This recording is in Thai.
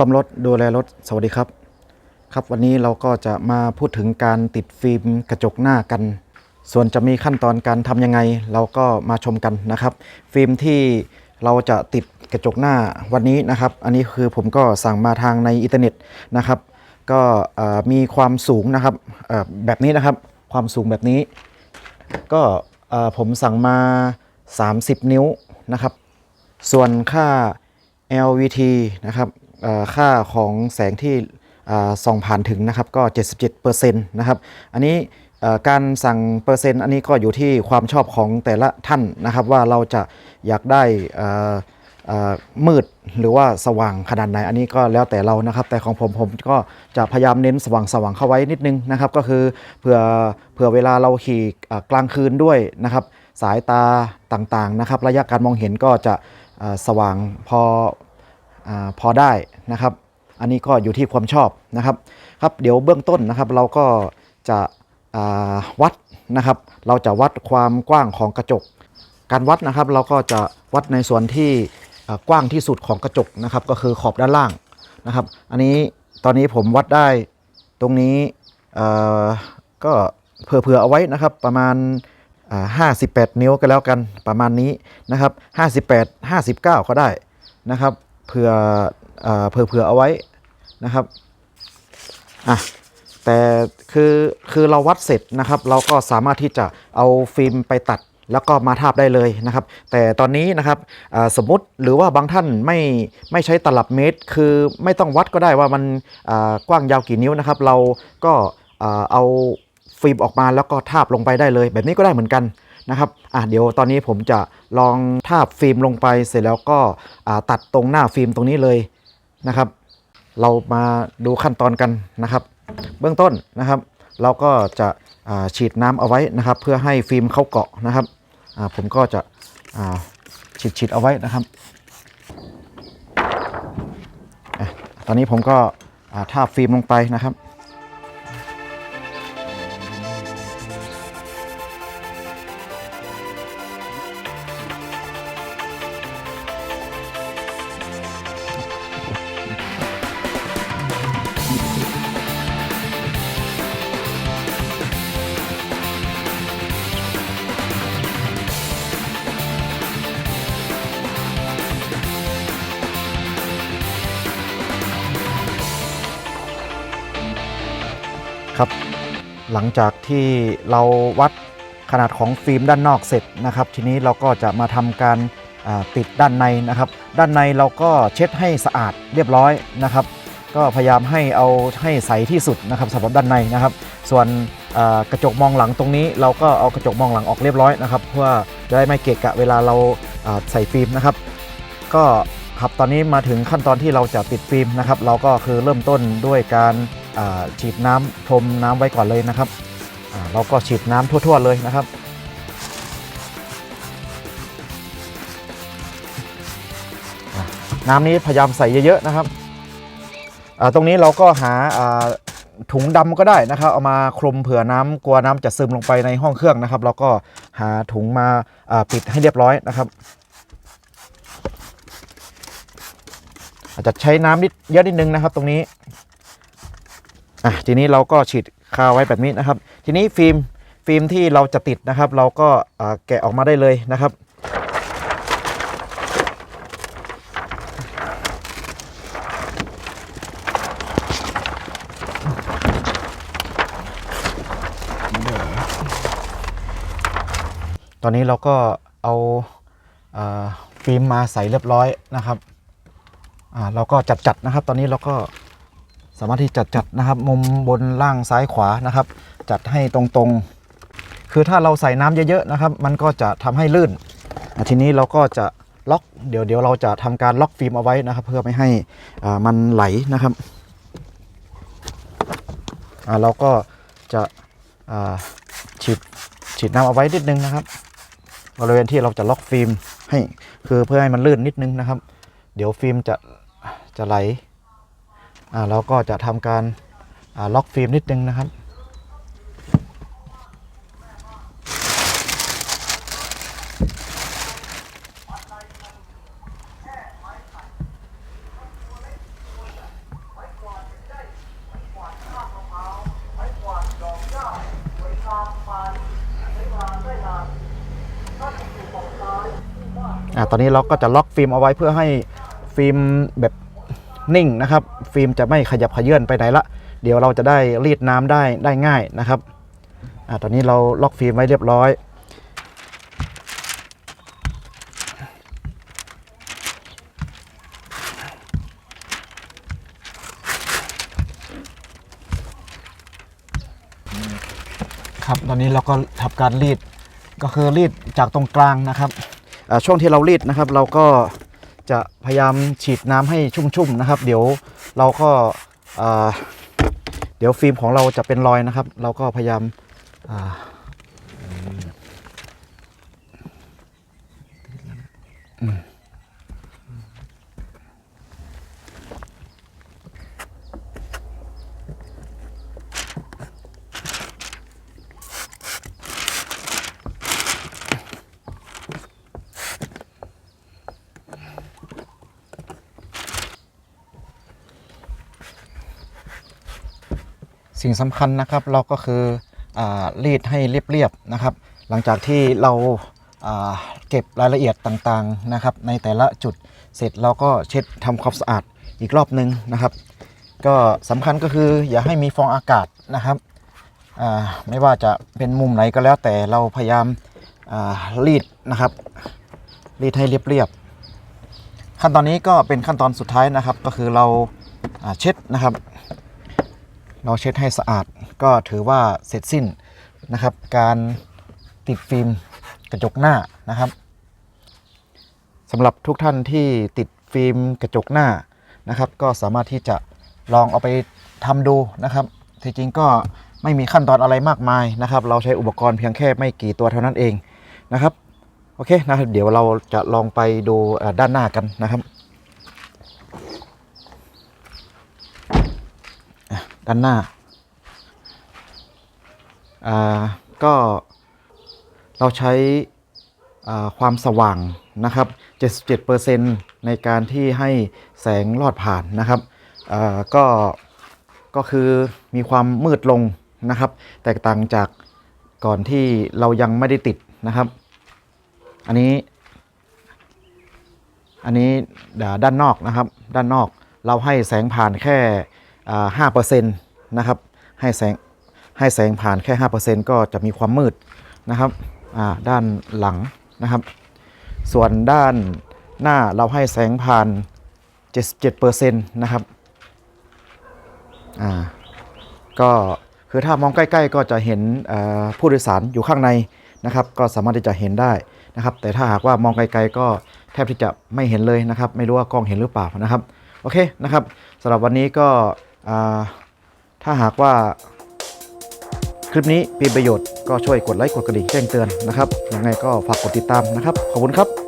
ซ่อมรถดูแลรถสวัสดีครับ ครับวันนี้เราก็จะมาพูดถึงการติดฟิล์มกระจกหน้ากัน ส่วนจะมีขั้นตอนการทำยังไง เราก็มาชมกันนะครับ ฟิล์มที่เราจะติดกระจกหน้าวันนี้นะครับ อันนี้คือผมก็สั่งมาทางในอินเทอร์เน็ตนะครับ ก็มีความสูงนะครับแบบนี้นะครับ ความสูงแบบนี้ ก็ผมสั่งมา 30 นิ้วนะครับ ส่วนค่า LVT นะครับ ค่าของแสงที่ส่องผ่านถึงนะครับก็ 77%นะครับอันนี้การสั่งเปอร์เซ็นต์อันนี้ก็อยู่ที่ความชอบของแต่ละท่านนะครับ ว่าเราจะอยากได้มืดหรือว่าสว่างขนาดไหนอันนี้ก็แล้วแต่เรานะครับ แต่ของผมผมก็จะพยายามเน้นสว่างสว่างเข้าไว้นิดนึงนะครับ ก็คือเผื่อเผื่อเวลาเราขี่กลางคืนด้วยนะครับ สายตาต่างๆนะครับ ระยะการมองเห็นก็จะสว่างพอ พอได้นะครับ อันนี้ก็อยู่ที่ความชอบนะครับครับเดี๋ยวเบื้องต้นนะครับเราก็จะวัดนะครับ เราจะวัดความกว้างของกระจก การวัดนะครับเราก็จะวัดในส่วนที่กว้างที่สุดของกระจกนะครับ ก็คือขอบด้านล่างนะครับ อันนี้ตอนนี้ผมวัดได้ตรงนี้ก็เผื่อๆเอาไว้นะครับประมาณอ่า58 นิ้วก็แล้วกันประมาณนี้นะครับ 58 59 ก็ได้นะครับ เผื่อเอ่อเผื่อเผื่อเอาไว้นะครับอะแต่คือคือเราวัดเสร็จนะครับ เราก็สามารถที่จะเอาฟิล์มไปตัดแล้วก็มาทาบได้เลยนะครับ แต่ตอนนี้นะครับสมมติหรือว่าบางท่านไม่ไม่ใช้ตลับเมตร คือไม่ต้องวัดก็ได้ว่ามันกว้างยาวกี่นิ้วนะครับ เราก็เอาฟิล์มออกมาแล้วก็ทาบลงไปได้เลย แบบนี้ก็ได้เหมือนกัน นะครับอะเดี๋ยวตอนนี้ผมจะลองทาบฟิล์มลงไปเสร็จแล้วก็ตัดตรงหน้าฟิล์มตรงนี้เลยนะครับ เรามาดูขั้นตอนกันนะครับ เบื้องต้นนะครับ เราก็จะฉีดน้ำเอาไว้นะครับ เพื่อให้ฟิล์มเข้าเกาะนะครับผมก็จะฉีดฉีดเอาไว้นะครับอตอนนี้ผมก็ทาบฟิล์มลงไปนะครับ ครับ หลังจากที่เราวัดขนาดของฟิล์มด้านนอกเสร็จนะครับ ทีนี้เราก็จะมาทำการติดด้านในนะครับ ด้านในเราก็เช็ดให้สะอาดเรียบร้อยนะครับ ก็พยายามให้เอาให้ใสที่สุดนะครับสำหรับด้านในนะครับ ส่วนกระจกมองหลังตรงนี้ เราก็เอากระจกมองหลังออกเรียบร้อยนะครับ เพื่อจะได้ไม่เกะกะเวลาเราใส่ฟิล์มนะครับ ก็ครับตอนนี้มาถึงขั้นตอนที่เราจะติดฟิล์มนะครับ เราก็คือเริ่มต้นด้วยการ ฉีดน้ำพรมน้ำไว้ก่อนเลยนะครับเราก็ฉีดน้ำทั่ว ๆ เลยนะครับ น้ำนี้พยายามใส่เยอะๆนะครับตรงนี้เราก็หาถุงดำก็ได้นะครับเอามาคลุมเผื่อน้ำกลัวน้ำจะซึมลงไปในห้องเครื่องนะครับ เราก็หาถุงมาอ่าปิดให้เรียบร้อยนะครับ อาจจะใช้น้ำนิดเยอะนิดนึงนะครับ ตรงนี้ อะทีนี้เราก็ฉีดคาไว้แบบนี้นะครับ ทีนี้ฟิล์มฟิล์มที่เราจะติดนะครับ เราก็แกะออกมาได้เลยนะครับตอนนี้เราก็เอาอาฟิล์มมาใส่เรียบร้อยนะครับอ่าเราก็จัดจัดนะครับ ตอนนี้เราก็ สามารถที่จัดจัดนะครับ มุมบนล่างซ้ายขวานะครับ จัดให้ตรงๆ คือถ้าเราใส่น้ำเยอะๆนะครับ มันก็จะทำให้ลื่น ทีนี้เราก็จะล็อกเดี๋ยวเดี๋ยวเราจะทำการล็อกฟิล์มเอาไว้นะครับ เพื่อไม่ให้มันไหลนะครับเราก็จะฉีดฉีดน้ำเอาไว้นิดนึงนะครับบริเวณที่เราจะล็อกฟิล์มให้คือเพื่อให้มันลื่นนิดนึงนะครับ เดี๋ยวฟิล์มจะจะไหล เราก็จะทำการล็อกฟิล์มนิดนึงนะครับตอนนี้เราก็จะล็อกฟิล์มเอาไว้เพื่อให้ฟิล์มแบบ นิ่งนะครับ ฟิล์มจะไม่ขยับขยื่นไปไหนละ เดี๋ยวเราจะได้รีดน้ำได้ได้ง่ายนะครับอ่าตอนนี้เราล็อกฟิล์มไว้เรียบร้อยครับตอนนี้เราก็ทำการรีดก็คือรีดจากตรงกลางนะครับอ่าช่วงที่เรารีดนะครับ เราก็ จะพยายามฉีดน้ำให้ชุ่มๆนะครับ เดี๋ยวเราก็เดี๋ยวฟิล์มของเราจะเป็นรอยนะครับ เราก็พยายาม สิ่งสำคัญนะครับเราก็คืออรีดให้เรียบๆนะครับ หลังจากที่เราเก็บรายละเอียดต่างๆนะครับ ในแต่ละจุดเสร็จเราก็เช็ดทำความสะอาดอีกรอบนึงนะครับ ก็สำคัญก็คืออย่าให้มีฟองอากาศนะครับไม่ว่าจะเป็นมุมไหนก็แล้วแต่เราพยายามรีดนะครับ รีดให้เรียบๆขั้นตอนนี้ก็เป็นขั้นตอนสุดท้ายนะครับ ก็คือเราเช็ดนะครับ เราเช็ดให้สะอาด ก็ถือว่าเสร็จสิ้นนะครับ การติดฟิล์มกระจกหน้านะครับสำหรับทุกท่านที่ติดฟิล์มกระจกหน้านะครับ ก็สามารถที่จะลองเอาไปทำดูนะครับที่จริงก็ไม่มีขั้นตอนอะไรมากมายนะครับ เราใช้อุปกรณ์เพียงแค่ไม่กี่ตัวเท่านั้นเองนะครับ โอเคนะครับเดี๋ยวเราจะลองไปดูด้านหน้ากันนะครับ ด้านหน้า อ่า ก็เราใช้อ่าความสว่างนะครับ 77%ในการที่ให้แสงลอดผ่านนะครับอ่าก็ ก็คือมีความมืดลงนะครับ แตกต่างจากก่อนที่เรายังไม่ได้ติดนะครับ อันนี้ อันนี้ด้านนอกนะครับ ด้านนอกเราให้แสงผ่านแค่ ห้าเปอร์เซ็นต์นะครับให้แสงให้แสงผ่านแค่ห้าเปอร์เซ็นต์ก็จะมีความมืดนะครับอ่าด้านหลังนะครับ ส่วนด้านหน้าเราให้แสงผ่าน 77%นะครับอ่าก็คือถ้ามองใกล้ๆก็จะเห็นผู้โดยสารอยู่ข้างในนะครับ ก็สามารถที่จะเห็นได้นะครับ แต่ถ้าหากว่ามองไกลๆก็แทบที่จะไม่เห็นเลยนะครับ ไม่รู้ว่ากล้องเห็นหรือเปล่านะครับ โอเคนะครับสำหรับวันนี้ก็ ถ้าหากว่าคลิปนี้มีประโยชน์ก็ช่วยกดไลค์กดกระดิ่งแจ้งเตือนนะครับยังไงก็ฝากกดติดตามนะครับ ขอบคุณครับ